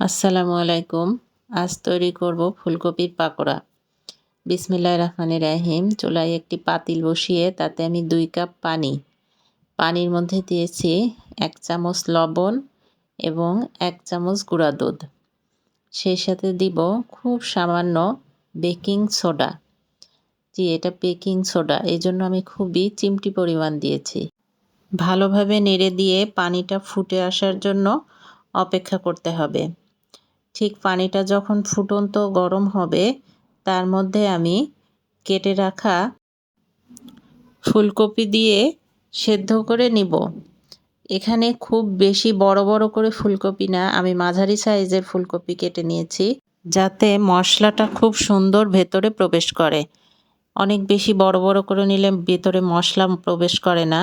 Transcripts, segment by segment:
আসসালামু আলাইকুম। আজ তৈরি করব ফুলকপির পাকোড়া। বিসমিল্লাহ রহমান রাহিম। চুলায় একটি পাতিল বসিয়ে তাতে আমি দুই কাপ পানি। পানির মধ্যে দিয়েছি এক চামচ লবণ এবং এক চামচ গুঁড়া দুধ। সেই সাথে দিব খুব সামান্য বেকিং সোডা। জি, এটা বেকিং সোডা। এই জন্য আমি খুবই চিমটি পরিমাণ দিয়েছি। ভালোভাবে নেড়ে দিয়ে পানিটা ফুটে আসার জন্য অপেক্ষা করতে হবে। ঠিক পানিটা যখন ফুটন্ত গরম হবে, তার মধ্যে আমি কেটে রাখা ফুলকপি দিয়ে সেদ্ধ করে নিব। এখানে খুব বেশি বড় বড় করে ফুলকপি না, আমি মাঝারি সাইজের ফুলকপি কেটে নিয়েছি, যাতে মশলাটা খুব সুন্দর ভেতরে প্রবেশ করে। অনেক বেশি বড় বড় করে নিলে ভেতরে মশলা প্রবেশ করে না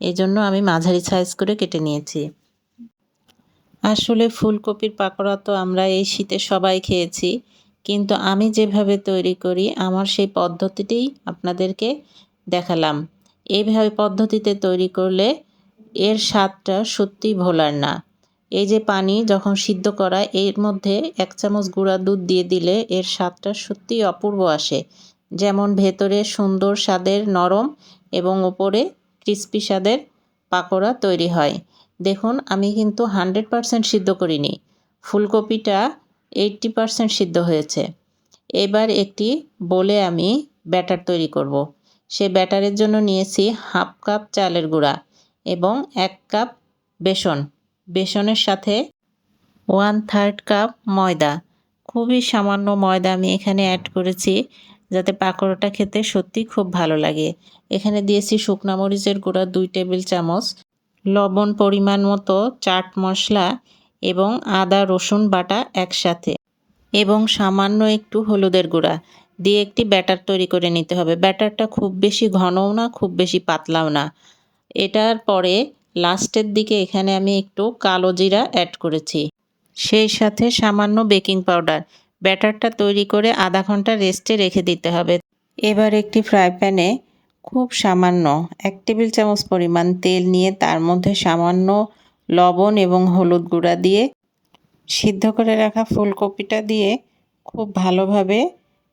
এই জন্য আমি মাঝারি সাইজ করে কেটে নিয়েছি। আসলে ফুলকপির পাকোড়া তো আমরা এই শীতে সবাই খেয়েছি, কিন্তু আমি যেভাবে তৈরি করি, আমার সেই পদ্ধতিতেই আপনাদেরকে দেখালাম। এইভাবে পদ্ধতিতে তৈরি করলে এর স্বাদটা সত্যি ভোলার না। এই যে পানি যখন সিদ্ধ করা, এর মধ্যে এক চামচ গুঁড়া দুধ দিয়ে দিলে এর স্বাদটা সত্যিই অপূর্ব আসে। যেমন ভেতরে সুন্দর স্বাদের নরম এবং ওপরে ক্রিস্পি স্বাদের পাকোড়া তৈরি হয়। দেখুন, আমি কিন্তু হান্ড্রেড পারসেন্ট সিদ্ধ করিনি। ফুলকপিটা এইটটি পারসেন্ট সিদ্ধ হয়েছে। এবার একটি বলে আমি ব্যাটার তৈরি করব। সে ব্যাটারের জন্য নিয়েছি হাফ কাপ চালের গুঁড়া এবং এক কাপ বেসন। বেসনের সাথে ওয়ান থার্ড কাপ ময়দা। খুবই সামান্য ময়দা আমি এখানে অ্যাড করেছি যাতে পাকোড়াটা খেতে সত্যি খুব ভালো লাগে। এখানে দিয়েছি শুকনা মরিচের গুঁড়া দুই টেবিল চামচ। লবণ পরিমাণ মতো, চাট মশলা এবং আদা, রসুন বাটা একসাথে এবং সামান্য একটু হলুদের গুঁড়া দিয়ে একটি ব্যাটার তৈরি করে নিতে হবে। ব্যাটারটা খুব বেশি ঘনও না, খুব বেশি পাতলাও না। এটার পরে লাস্টের দিকে এখানে আমি একটু কালো জিরা অ্যাড করেছি। সেই সাথে সামান্য বেকিং পাউডার। ব্যাটারটা তৈরি করে আধা ঘণ্টা রেস্টে রেখে দিতে হবে। এবার একটি ফ্রাই প্যানে খুব সামান্য, এক টেবিল চামচ পরিমাণ তেল নিয়ে তার মধ্যে সামান্য লবণ এবং হলুদ গুঁড়া দিয়ে সিদ্ধ করে রাখা ফুলকপিটা দিয়ে খুব ভালোভাবে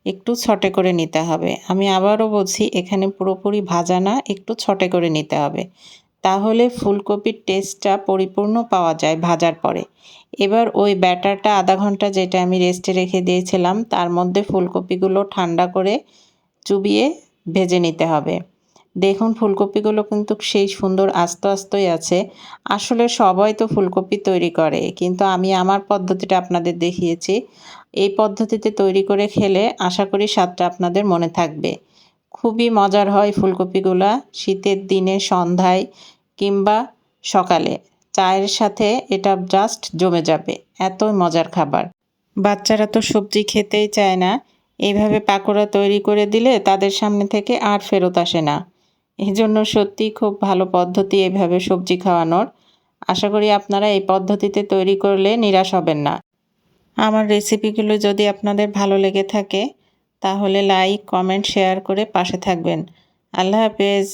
একটু ছটে করে নিতে হবে। আমি আবারও বলছি, এখানে পুরোপুরি ভাজা না, একটু ছটে করে নিতে হবে। তাহলে ফুলকপির টেস্টটা পরিপূর্ণ পাওয়া যায় ভাজার পরে। এবার ওই ব্যাটারটা আধা ঘণ্টা যেটা আমি রেস্টে রেখে দিয়েছিলাম, তার মধ্যে ফুলকপিগুলো ঠান্ডা করে চুবিয়ে ভেজে নিতে হবে। দেখুন, ফুলকপিগুলো কিন্তু সেই সুন্দর আস্ত আস্তই আছে। আসলে সবাই তো ফুলকপি তৈরি করে, কিন্তু আমি আমার পদ্ধতিটা আপনাদের দেখিয়েছি। এই পদ্ধতিতে তৈরি করে খেলে আশা করি স্বাদটা আপনাদের মনে থাকবে। খুবই মজার হয় ফুলকপিগুলা শীতের দিনে, সন্ধ্যায় কিংবা সকালে। চায়ের সাথে এটা জাস্ট জমে যাবে, এতই মজার খাবার। বাচ্চারা তো সবজি খেতেই চায় না। এইভাবে পাকোড়া তৈরি করে দিলে তাদের সামনে থেকে আর ফেরত আসে না। এই জন্য সত্যি খুব ভালো পদ্ধতি এভাবে সবজি খাওয়ানোর। আশা করি আপনারা এই পদ্ধতিতে তৈরি করলে নিরাশ হবেন না। আমার রেসিপিগুলো যদি আপনাদের ভালো লেগে থাকে, তাহলে লাইক, কমেন্ট, শেয়ার করে পাশে থাকবেন। আল্লাহ হাফেজ।